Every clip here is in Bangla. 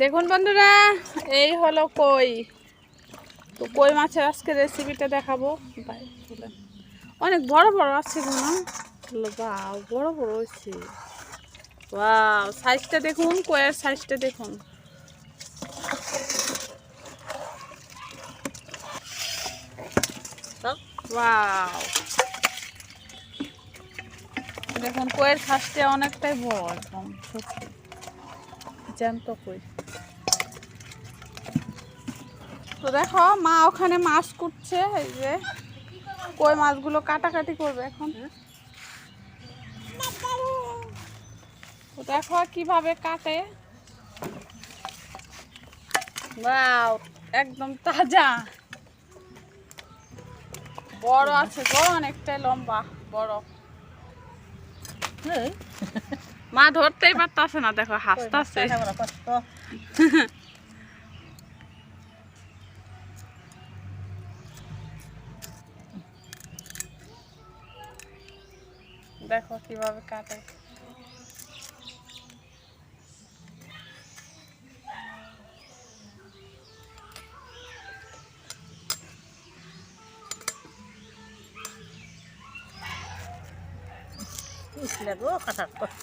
দেখুন বন্ধুরা, এই হলো কই। তো কই মাছের আজকে রেসিপিটা দেখাবো। অনেক বড় বড় আছে বাও বড় বড় হয়েছে। ওয়াও সাইজটা দেখুন কয়ের সাইজটা দেখুন। ওয়াও। দেখুন কয়ের সাইজটা অনেকটাই বড় একদম সত্যি। জ্যান্ত কই। তো দেখো মা ওখানে মাছ কুটছে এই যে কই মাছগুলো কাটাকাটি করবে এখন তো দেখো কীভাবে কাটে একদম তাজা বড় আছে গো অনেকটাই লম্বা বড় মা ধরতেই পারতাছে না দেখো হাসতাছে দেখো কীভাবে কাটে। গো কাটার কষ্ট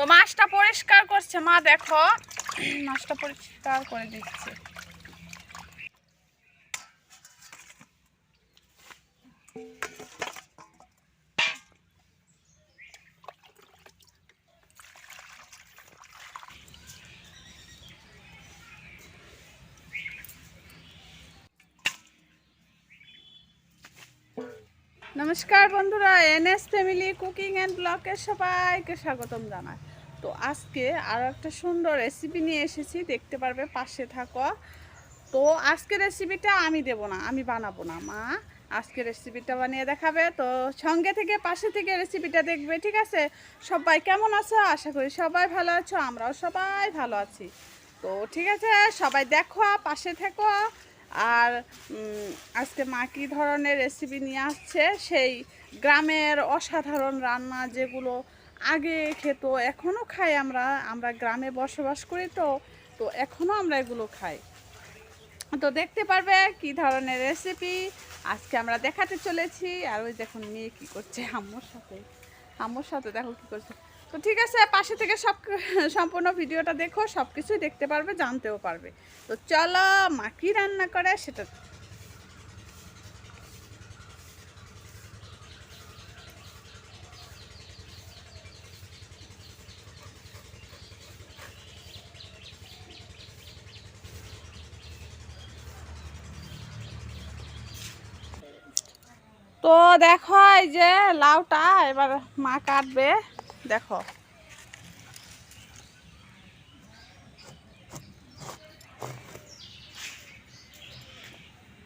তো মাছটা পরিষ্কার করছে, মা দেখো। মাছটা পরিষ্কার করে দিচ্ছে। নমস্কার বন্ধুরা, এনএস ফ্যামিলি কুকিং অ্যান্ড ব্লগের সবাইকে স্বাগতম জানাই। তো আজকে আরও একটা সুন্দর রেসিপি নিয়ে এসেছি, দেখতে পারবে, পাশে থাকো। তো আজকে রেসিপিটা আমি দেব না, আমি বানাবো না, মা। আজকে রেসিপিটা বানিয়ে দেখাবে, তো সঙ্গে থেকে, পাশে থেকে রেসিপিটা দেখবে, ঠিক আছে? সবাই কেমন আছো? আশা করি সবাই ভালো আছো, আমরাও সবাই ভালো আছি। তো ঠিক আছে, সবাই দেখো, পাশে থেকো। আর আজকে মা কী ধরনের রেসিপি নিয়ে আসছে? সেই গ্রামের অসাধারণ রান্না যেগুলো আগে খেত, এখনও খাই আমরা। আমরা গ্রামে বসবাস করি তো তো এখনও আমরা এগুলো খাই। তো দেখতে পারবে কি ধরনের রেসিপি আজকে আমরা দেখাতে চলেছি। আর ওই দেখুন মেয়ে কী করছে আম্মুর সাথে। আম্মুর সাথে দেখো কি করছে। তো ঠিক আছে, পাশে থেকে সব সম্পূর্ণ ভিডিওটা দেখো সব কিছুই দেখতে পারবে, জানতেও পারবে। তো চলো, মা কি রান্না করে সেটা তো দেখো এই যে লাউটা এবার মা কাটবে দেখো।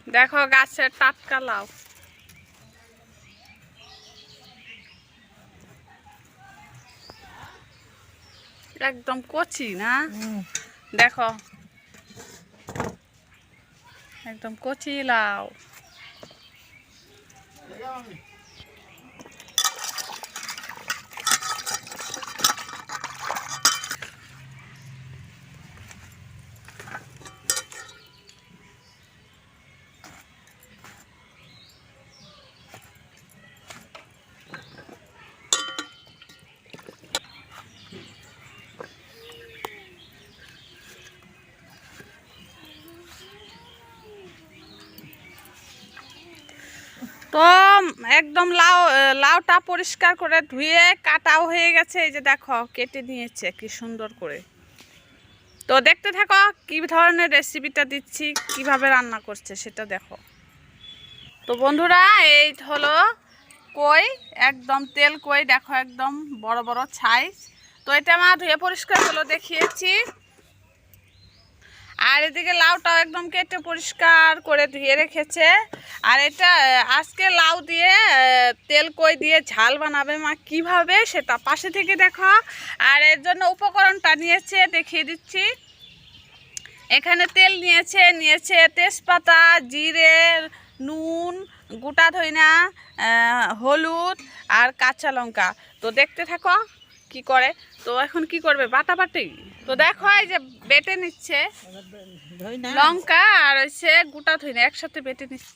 দেখো গাছের টাটকা লাউ। একদম কচি না? দেখো। একদম কচি লাউ। Ayan. তো একদম লাউ লাউটা পরিষ্কার করে ধুয়ে কাটাও হয়ে গেছে। এই যে দেখো, কেটে নিয়েছে, কি সুন্দর করে। তো দেখতে থাকো, কি ধরনের রেসিপিটা দিচ্ছি, কীভাবে রান্না করছে সেটা দেখো। তো বন্ধুরা, এই হলো কই, একদম তেল কই, দেখো একদম বড় বড় সাইজ তো এটা আমার ধুয়ে পরিষ্কার হলো, দেখিয়েছি। আর এদিকে লাউটাও একদম কেটে পরিষ্কার করে ধুয়ে রেখেছে। আর এটা আজকে লাউ দিয়ে তেল কই দিয়ে ঝাল বানাবে মা, কীভাবে সেটা পাশে থেকে দেখো। আর এর জন্য উপকরণটা নিয়েছে, দেখিয়ে দিচ্ছি। এখানে তেল নিয়েছে নিয়েছে তেজপাতা, জিরে, নুন, গোটা ধইনা হলুদ আর কাঁচা লঙ্কা। তো দেখতে থাকো কি করে। তো এখন কি করবে? বাটা বাটি তো দেখো এই যে বেটে নিচ্ছে। লঙ্কা আর হচ্ছে গোটা ধইনা একসাথে বেটে নিচ্ছে।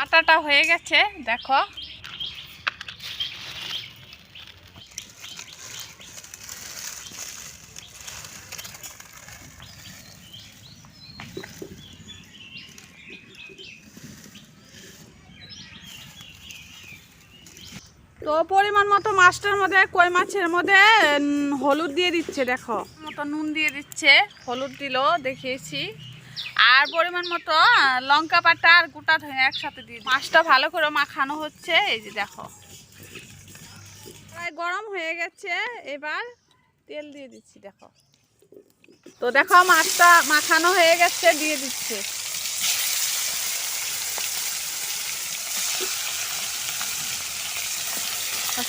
বাটাটা হয়ে গেছে দেখো। তো পরিমাণ মতো মাছটার মধ্যে কই মাছের মধ্যে হলুদ দিয়ে দিচ্ছে দেখো। মতো নুন দিয়ে দিচ্ছে হলুদ দিল দেখিয়েছি। আর পরিমাণ মতো লঙ্কা পাটা আর গোটা ধনে একসাথে দিয়ে মাছটা ভালো করে মাখানো হচ্ছে, এই যে দেখো। প্রায় গরম হয়ে গেছে, এবার তেল দিয়ে দিচ্ছি, দেখো। তো দেখো, মাছটা মাখানো হয়ে গেছে, দিয়ে দিচ্ছে।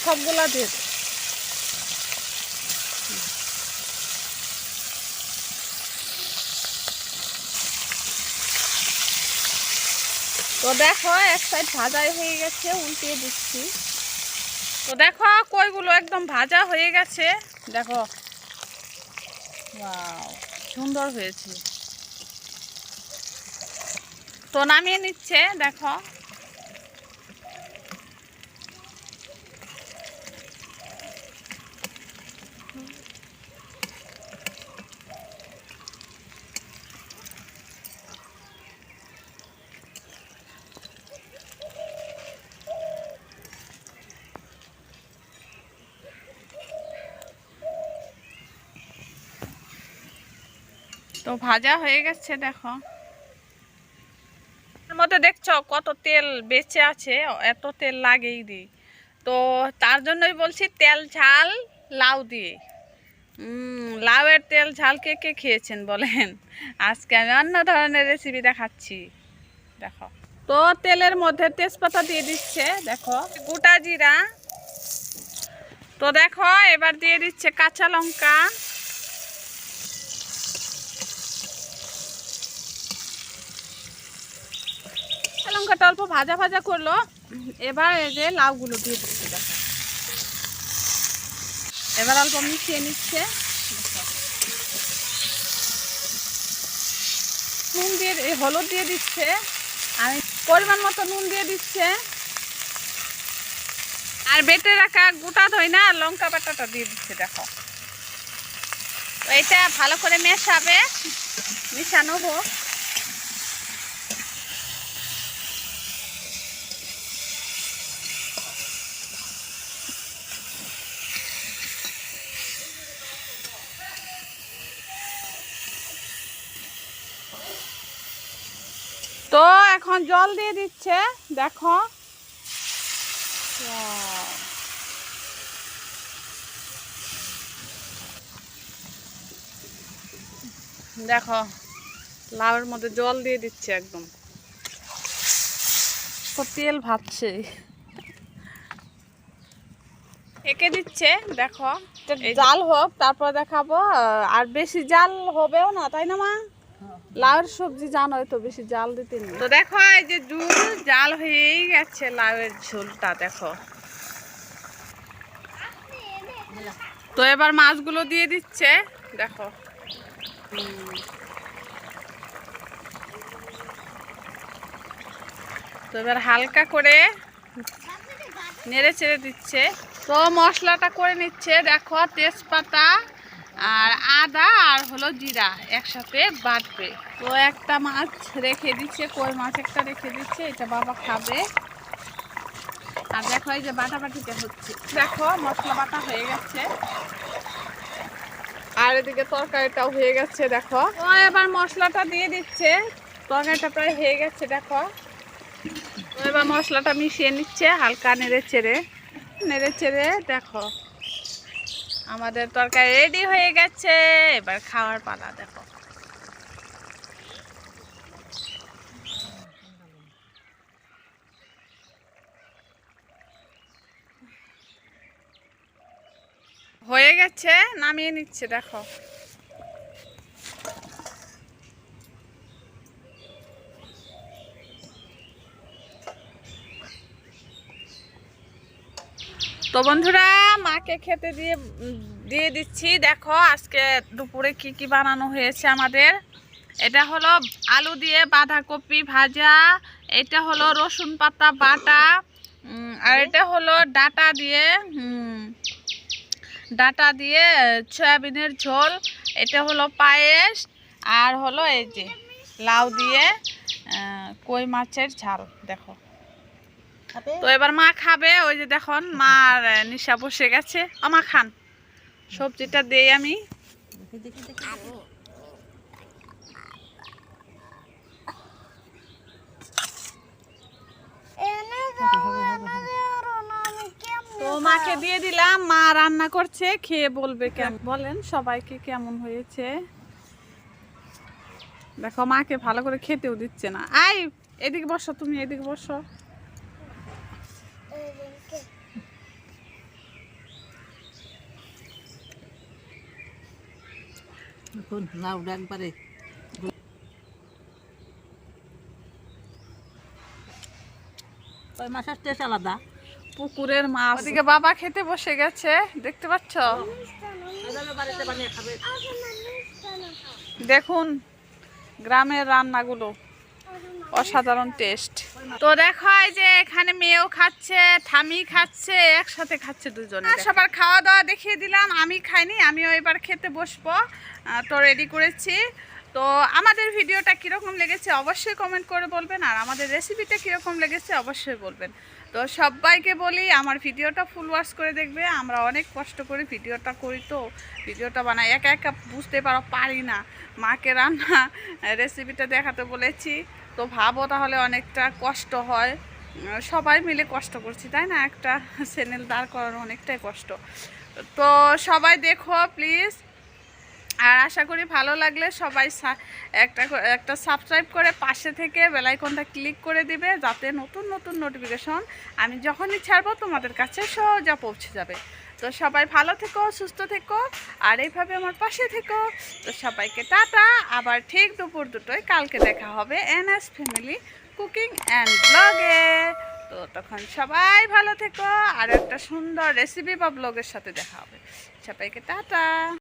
সবগুলা দিয়ে তো দেখো, এক সাইড ভাজাই হয়ে গেছে, উল্টিয়ে দিচ্ছি। তো দেখো, কইগুলো একদম ভাজা হয়ে গেছে। দেখো। সুন্দর হয়েছে। তো নামিয়ে নিচ্ছে, দেখো। তো ভাজা হয়ে গেছে, দেখো। মধ্যে দেখছ কত তেল বেঁচে আছে, এত তেল লাগেই দিই। তো তার জন্যই বলছি তেল ঝাল, লাউ দিয়ে। লাউয়ের তেল ঝাল কে কে খেয়েছেন বলেন? আজকে আমি অন্য ধরনের রেসিপি দেখাচ্ছি। দেখো। তো তেলের মধ্যে তেজপাতা দিয়ে দিচ্ছে, দেখো। গোটা জিরা। তো দেখো, এবার দিয়ে দিচ্ছে কাঁচা লঙ্কা। লঙ্কাটা অল্প ভাজা ভাজা করল। এবার যে লাউগুলো দিয়ে দিচ্ছে, দেখো। এবার অল্প মিশিয়ে নিচ্ছে। নুন দিয়ে হলুদ দিয়ে দিচ্ছে। আর পরিমাণ মতো নুন দিয়ে দিচ্ছে। আর বেটে রাখা গোটা ধইনা আর লঙ্কা বাটাটা দিয়ে দিচ্ছে, দেখো। এটা ভালো করে মেশাবে, মিশানো হোক তো এখন জল দিয়ে দিচ্ছে দেখো. দেখো লাউয়ের মধ্যে জল দিয়ে দিচ্ছে একদম। তো তেল ভাবছে। এঁকে দিচ্ছে দেখো। জাল হোক তারপর দেখাবো। আর বেশি জাল হবেও না তাই না মা? লাউয়ের সবজি জানোই তো বেশি জাল দিতে নেই। তো দেখো, এই যে ঝুল জাল হয়েই গেছে লাউয়ের ঝোলটা, দেখো। তো এবার মাছগুলো দিয়ে দিচ্ছে, দেখো। তো এবার হালকা করে নেড়ে চেড়ে দিচ্ছে। তো মশলাটা করে নিচ্ছে, দেখো, তেজপাতা আর আদা আর হলো জিরা একসাথে বাটবে তো একটা মাছ রেখে দিচ্ছে কই মাছ একটা রেখে দিচ্ছে এটা বাবা খাবে। আর দেখো এই যে বাটা বাটিতে হচ্ছে। দেখো মশলা বাটা হয়ে গেছে। আর এদিকে তরকারিটাও হয়ে গেছে দেখো। ও এবার মশলাটা দিয়ে দিচ্ছে। তরকারিটা প্রায় হয়ে গেছে দেখো। এবার মশলাটা মিশিয়ে নিচ্ছে হালকা নেড়ে চেড়ে নেড়ে চেড়ে দেখো। আমাদের তরকারি রেডি হয়ে গেছে। এবার খাওয়ার পালা দেখো। হয়ে গেছে নামিয়ে নিচ্ছে দেখো। তো বন্ধুরা, মাকে খেতে দিয়ে দিয়ে দিচ্ছি। দেখো আজকে দুপুরে কি কি বানানো হয়েছে আমাদের। এটা হলো আলু দিয়ে বাঁধাকপি ভাজা, এটা হলো রসুন পাতা বাটা আর এটা হলো ডাটা দিয়ে ডাটা দিয়ে সয়াবিনের ঝোল, এটা হলো পায়েস, আর হলো এই যে লাউ দিয়ে কই মাছের ঝাল, দেখো। তো এবার মা খাবে, ওই যে দেখুন মার নিশা বসে গেছে। আমা খান। সবজিটা দেই আমি। তো মাকে দিয়ে দিলাম, মা রান্না করছে, খেয়ে বলবে কেমন। বলেন, সবাইকে কেমন হয়েছে? দেখো, মাকে ভালো করে খেতেও দিচ্ছে না। আই, এদিকে বসো, তুমি এদিকে বসো। দেখুন লাউটা একবারে কই মাছের টেস্ট আলাদা। পুকুরের মাছ। ওদিকে বাবা খেতে বসে গেছে দেখতে পাচ্ছ? দেখুন গ্রামের রান্নাগুলো। অসাধারণ টেস্ট। তো দেখো যে এখানে মেয়েও খাচ্ছে ঠামি খাচ্ছে, একসাথে খাচ্ছে দুজনে। সবার খাওয়া দাওয়া দেখিয়ে দিলাম, আমি খাইনি, আমিও এবার খেতে বসবো। তো রেডি করেছি। তো আমাদের ভিডিওটা কীরকম লেগেছে অবশ্যই কমেন্ট করে বলবেন, আর আমাদের রেসিপিটা কীরকম লেগেছে অবশ্যই বলবেন। তো সবাইকে বলি, আমার ভিডিওটা ফুল ওয়াশ করে দেখবে, আমরা অনেক কষ্ট করে ভিডিওটা করি তো, ভিডিওটা বানাই, একা একা বুঝতে পারো, পারি না। মাকে রান্না রেসিপিটা দেখাতে বলেছি। তো ভাবো তাহলে অনেকটা কষ্ট হয়। সবাই মিলে কষ্ট করছি, তাই না? একটা চ্যানেল দাঁড় করানো অনেকটাই কষ্ট। তো সবাই দেখো প্লিজ। আর আশা করি ভালো লাগলে সবাই একটা একটা সাবস্ক্রাইব করে পাশে থেকে বেলাইকনটা ক্লিক করে দিবে, যাতে নতুন নতুন নোটিফিকেশন আমি যখনই ছাড়বো তোমাদের কাছে সোজা পৌঁছে যাবে। তো সবাই ভালো থেকো, সুস্থ থেকো, আর এইভাবে আমার পাশে থেকো। তো সবাইকে টাটা। আবার ঠিক দুপুর দুটোয় কালকে দেখা হবে N S family cooking and ব্লগে। তো তখন সবাই ভালো থেকো, আর একটা সুন্দর রেসিপি বা ব্লগের সাথে দেখা হবে। সবাইকে টাটা।